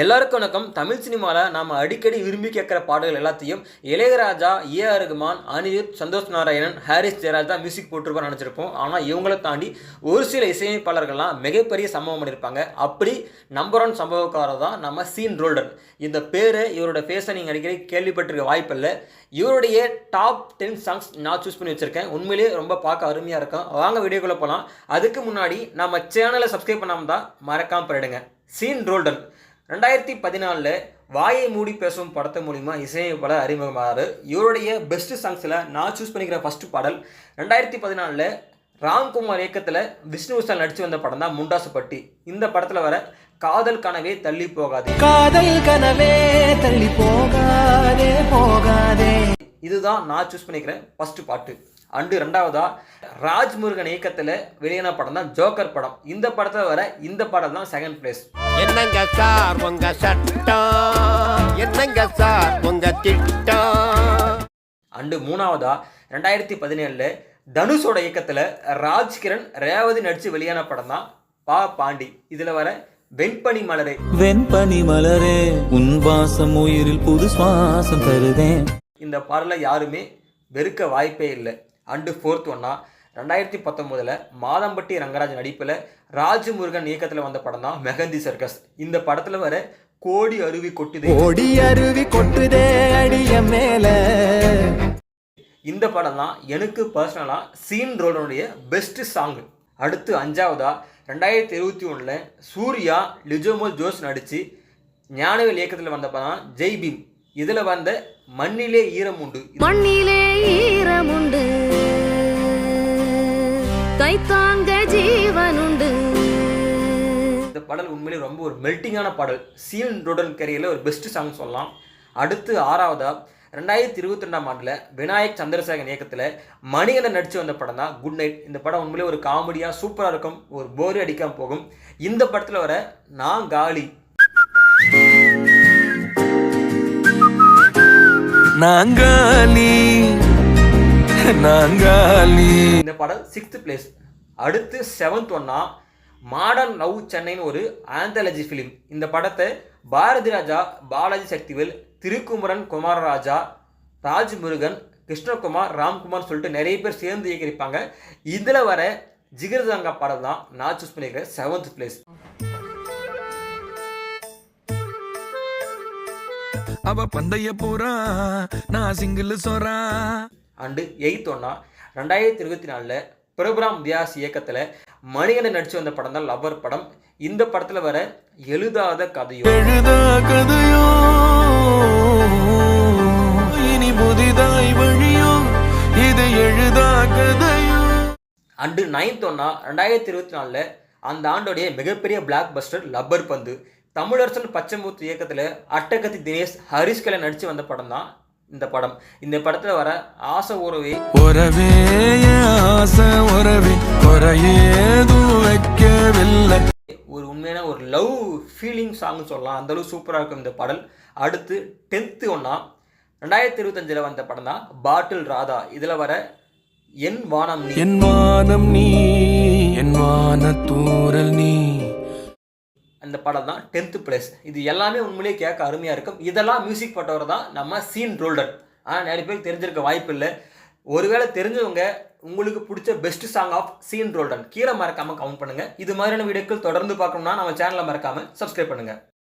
எல்லாருக்கும் வணக்கம். தமிழ் சினிமாவில் நாம் அடிக்கடி விரும்பி கேட்குற பாடல்கள் எல்லாத்தையும் இளையராஜா ஏஆர் ரகுமான் அனிருத் சந்தோஷ் நாராயணன் ஹாரிஸ் ஜெயராஜ் தான் மியூசிக் போட்டிருப்பான்னு நினச்சிருப்போம். ஆனால் இவங்கள தாண்டி ஒரு சில இசையமைப்பாளர்கள்லாம் மிகப்பெரிய சம்பவம் பண்ணியிருப்பாங்க. அப்படி நம்பர் ஒன் சம்பவக்காரர் தான் நம்ம சீன் ரோல்டன். இந்த பேர் இவரோட ஃபேஸை நீங்கள் அடிக்கடி கேள்விப்பட்டிருக்க வாய்ப்பில்லை. இவருடைய டாப் டென் சாங்ஸ் நான் சூஸ் பண்ணி வச்சுருக்கேன். உண்மையிலேயே ரொம்ப பார்க்க அருமையாக இருக்கும். வாங்க வீடியோக்குள்ளே போகலாம் அதுக்கு முன்னாடி நம்ம சேனலை சப்ஸ்கிரைப் பண்ணாமல் தான் மறக்காமல் போயிடுங்க சீன் ரோல்டன். ரெண்டாயிரத்தி பதினாலில் வாயை மூடி பேசும் படத்தை மூலிமா இசையமைப்பாளர் அறிமுகமாகிறார் இவருடைய பெஸ்ட் சாங்ஸில் நான் சூஸ் பண்ணிக்கிற ஃபஸ்ட்டு பாடல் ரெண்டாயிரத்தி பதினாலில் ராம்குமார் இயக்கத்தில் விஷ்ணு விஷால் நடித்து வந்த படம் தான் முண்டாசுப்பட்டி இந்த படத்தில் வர காதல் கனவே தள்ளி போகாது. காதல் கனவே தள்ளி போகாதே போகாதே. இதுதான் நான் சூஸ் பண்ணிக்கிறேன். ஃபஸ்ட்டு பாட்டு அண்டு ரெண்டாவதா ராஜ்முருகன் இயக்கத்தில் வெளியான படம் தான் ஜோக்கர் படம். இந்த படத்தில் வர இந்த பாடல் தான் செகண்ட் பிளேஸ் என்னங்க சார் உங்க சட்டம்? என்னங்க சார் உங்க திட்டம்? அண்டு மூணாவதா ரெண்டாயிரத்தி பதினேழில் தனுஷோட இயக்கத்தில் ராஜ்கிரண் ரேவதி நடித்து வெளியான படம் தான் பா பாண்டி. இதில் வர வெண்பனி மலரே. வெண்பனி மலரே உன் வாசம் உயிரில் புது சுவாசம் தருதேன். இந்த பாடலை யாருமே வெறுக்க வாய்ப்பே இல்லை. அண்டு ஃபோர்த் ஒன்னா ரெண்டாயிரத்தி பத்தொம்போதில் மாதம்பட்டி ரங்கராஜ் நடிப்பில் ராஜமுருகன் இயக்கத்தில் வந்த படம் தான் மெஹந்தி சர்க்கஸ். இந்த படத்தில் வர கோடி அருவி கொட்டுதே. ஓடி அருவி கொட்டுதே அடிய மேல. இந்த படம் தான் எனக்கு பர்சனலாக சீன் ரோலனுடைய பெஸ்ட் சாங் அடுத்து அஞ்சாவதா ரெண்டாயிரத்தி இருபத்தி ஒன்றில் சூர்யா லிஜோமோல் ஜோஸ் நடித்து ஞானவேல் இயக்கத்தில் வந்த படம் தான் ஜெய் பீம் இதில் வந்த மண்ணிலே ஈரம் உண்டு. மண்ணிலே ஈரமுண்டு கைத்தாங்க ஜீவனுண்டு இந்த பாடல் உண்மையிலே ரொம்ப ஒரு மெல்ட்டிங்கான பாடல். சீன் ரோடன் கரியரில் ஒரு பெஸ்ட் சாங் சொல்லலாம். அடுத்து ஆறாவதா? ரெண்டாயிரத்தி இருபத்தி ரெண்டாம் ஆண்டில் விநாயக் சந்திரசேகரன் இயக்கத்தில் மணிகண்டன் நடித்து வந்த படம் தான் குட் நைட் இந்த படம் உண்மையிலே ஒரு காமெடியாக சூப்பராக இருக்கும். ஒரு போரி அடிக்காமல் போகும். இந்த படத்தில் வர நான் காலி நாங்காலி. நாங்காலி. இந்த படம் சிக்ஸ்த் பிளேஸ் அடுத்து செவன்த் ஒன்னா மாடர்ன் லவ் சென்னைன்னு ஒரு ஆந்தாலஜி ஃபிலிம் இந்த படத்தை பாரதி ராஜா பாலாஜி சக்திவேல் திருக்குமரன் குமாரராஜா ராஜ்முருகன் கிருஷ்ணகுமார் ராம்குமார் சொல்லிட்டு நிறைய பேர் சேர்ந்து இயக்கியிருப்பாங்க. இதில் வர ஜிகர்தாங்கா படம் தான் நான் சூஸ் பண்ணியிருக்கிறேன் செவன்த் பிளேஸ் அவ பந்தய போறா நான் சிங்கிள் சொறா. அண்டு எயித் ஒன்னா ரெண்டாயிரத்தி இருபத்தி நாலில் பிரபுராம் வியாஸ் இயக்கத்தில் மணிகண்டன் நடித்து வந்த படம் தான் லவர் படம். இந்த படத்தில் வர எழுதாத கதையோ? எழுதா கதையோ? இனி புதிதாய் வழியோ? இது எழுதா கதையோ? அண்டு நைன்த் ஒன்னா ரெண்டாயிரத்தி இருபத்தி நாலில் அந்த ஆண்டோடைய மிகப்பெரிய பிளாக் பஸ்டர் லப்பர் பந்து. தமிழரசன் பச்சைமுத்து இயக்கத்தில் அட்டகத்தி தினேஷ் ஹரிஷ்கலை நடித்து வந்த படம் தான் இந்த படம். இந்த படத்தில் வர ஆசை உறவே உறவே ஆசை உறவே வைக்கவில்லை. ஒரு உண்மையான ஒரு லவ் ஃபீலிங் சாங்னு சொல்லலாம். அந்த அளவு சூப்பராக இருக்கும் இந்த பாடல். அடுத்து டென்த்து ஒன்றா ரெண்டாயிரத்தி இருபத்தஞ்சில் வந்த படம் தான் பாட்டில் ராதா. இதில் வர என் வானம் என் வானம் நீ என் வான தூரல் நீ. அந்த படம் தான் டென்த்து பிளேஸ். இது எல்லாமே உண்மையிலேயே கேட்க அருமையாக இருக்கும். இதெல்லாம் மியூசிக் போட்டவர் தான் நம்ம சீன் ரோல்டன் ஆனால் நிறைய பேருக்கு தெரிஞ்சிருக்க வாய்ப்பு இல்லை. ஒருவேளை தெரிஞ்சவங்க உங்களுக்கு பிடிச்ச best song of Sean Roldan கீழே மறக்காமல் கவுண்ட் பண்ணுங்கள் இது மாதிரியான வீடியோக்கள் தொடர்ந்து பார்க்கணும்னா நம்ம சேனலை மறக்காமல் சப்ஸ்கிரைப் பண்ணுங்கள்